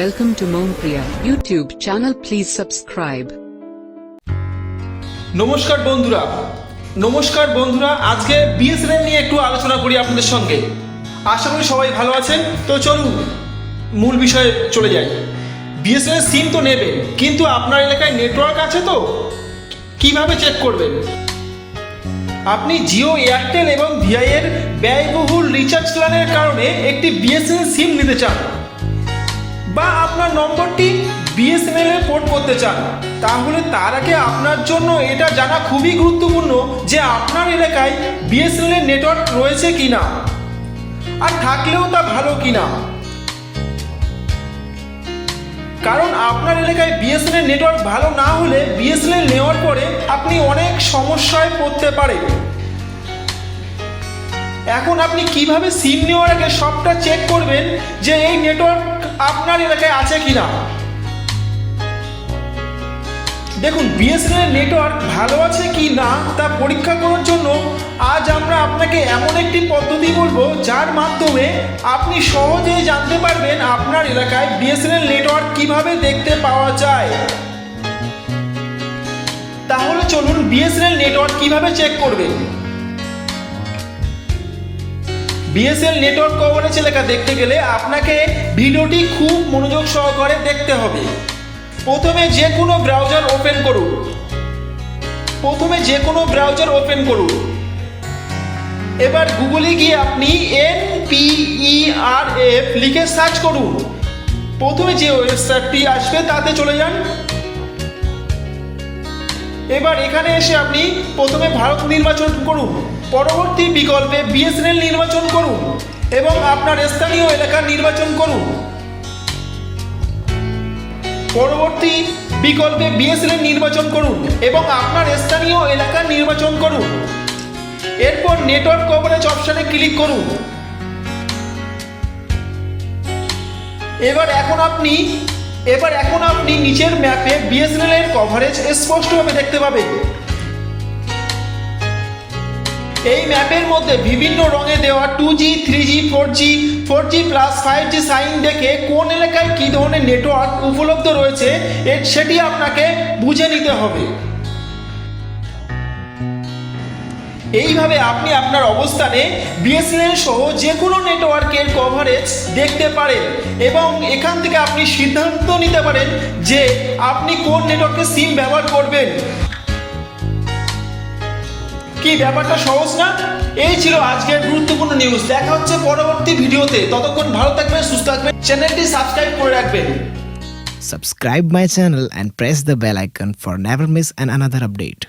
Welcome to Mompriya YouTube channel. Please subscribe. নমস্কার বন্ধুরা নমস্কার বন্ধুরা, আজকে বিএসএনএল নিয়ে একটু আলোচনা করি আপনাদের সঙ্গে। আশা করি সবাই ভালো আছেন। তো চলুন, মূল বিষয়ে চলে যাই। বিএসএনএল সিম তো নেবেন কিন্তু আপনার এলাকায় নেটওয়ার্ক আছে তো? কীভাবে চেক করবেন? আপনি জিও, এয়ারটেল এবং ভিআই এর ব্যয়বহুল রিচার্জ প্ল্যানের কারণে একটি বিএসএনএল সিম নিতে চান। বা আপনার নম্বরটি বিএসএনএল এ পোর্ট করতে চান, তাহলে তার আগে আপনার জন্য এটা জানা খুবই গুরুত্বপূর্ণ যে আপনার এলাকায় বিএসএনএল এর নেটওয়ার্ক রয়েছে কিনা আর থাকলেও তা ভালো কিনা। কারণ আপনার এলাকায় বিএসএনএল নেটওয়ার্ক ভালো না হলে বিএসএনএল নেওয়ার পরে আপনি অনেক সমস্যায় পড়তে পারেন। এখন আপনি কীভাবে সিম নেওয়ার আগে সবটা চেক করবেন যে এই নেটওয়ার্ক আপনার এলাকায় আছে কি না দেখুন বিএসএনএল নেটওয়ার্ক ভালো আছে কি না তা পরীক্ষা করার জন্য আজ আমরা আপনাকে এমন একটি পদ্ধতি বলব, যার মাধ্যমে আপনি সহজেই জানতে পারবেন আপনার এলাকায় বিএসএনএল নেটওয়ার্ক কীভাবে দেখতে পাওয়া যায়। তাহলে চলুন বিএসএনএল নেটওয়ার্ক কীভাবে চেক করবেন? বিএসএল নেটওয়ার্ক কভারেজ এলাকা দেখতে গেলে আপনাকে ভিডিওটি খুব মনোযোগ সহকারে দেখতে হবে। প্রথমে যে কোনো ব্রাউজার ওপেন করুন। প্রথমে যে কোনো ব্রাউজার ওপেন করুন। এবার গুগলে গিয়ে আপনি N P E R F লিখে সার্চ করুন। প্রথমে যে ওয়েবসাইটটি আসবে তাতে চলে যান। এবার এখানে এসে আপনি প্রথমে ভারত নির্বাচন করুন। পরবর্তী বিকল্পে বিএসএনএল নির্বাচন করুন এবং আপনার স্থানীয় এলাকা নির্বাচন করুন। পরবর্তী বিকল্পে বিএসএনএল নির্বাচন করুন এবং আপনার স্থানীয় এলাকা নির্বাচন করুন। এরপর নেটওয়ার্ক কভারেজ অপশনে ক্লিক করুন। এবার এখন আপনি, এবার এখন আপনি নিচের ম্যাপে বিএসএনএল এর কভারেজ স্পষ্টভাবে দেখতে পাবেন। এই ম্যাপের মধ্যে বিভিন্ন রঙে দেওয়া two G three G four G four G plus five G sign দেখে কোন এলাকায় কী ধরনের নেটওয়ার্ক উপলব্ধ রয়েছে, এর সেটি আপনাকে বুঝে নিতে হবে। এইভাবে আপনি আপনার অবস্থানে বিএসএনএল সহ যে কোনো নেটওয়ার্কের কভারেজ দেখতে পারেন এবং এখান থেকে আপনি সিদ্ধান্ত নিতে পারেন যে আপনি কোন নেটওয়ার্কের সিম ব্যবহার করবেন। কি, ব্যাপারটা সহজ না? এই ছিল আজকের গুরুত্বপূর্ণ নিউজ দেখা হচ্ছে পরবর্তী ভিডিওতে। ততক্ষণ ভালো থাকবেন, সুস্থ থাকবেন। চ্যানেলটি সাবস্ক্রাইব করে রাখবেন। Subscribe my channel and press the bell icon for never miss an another update.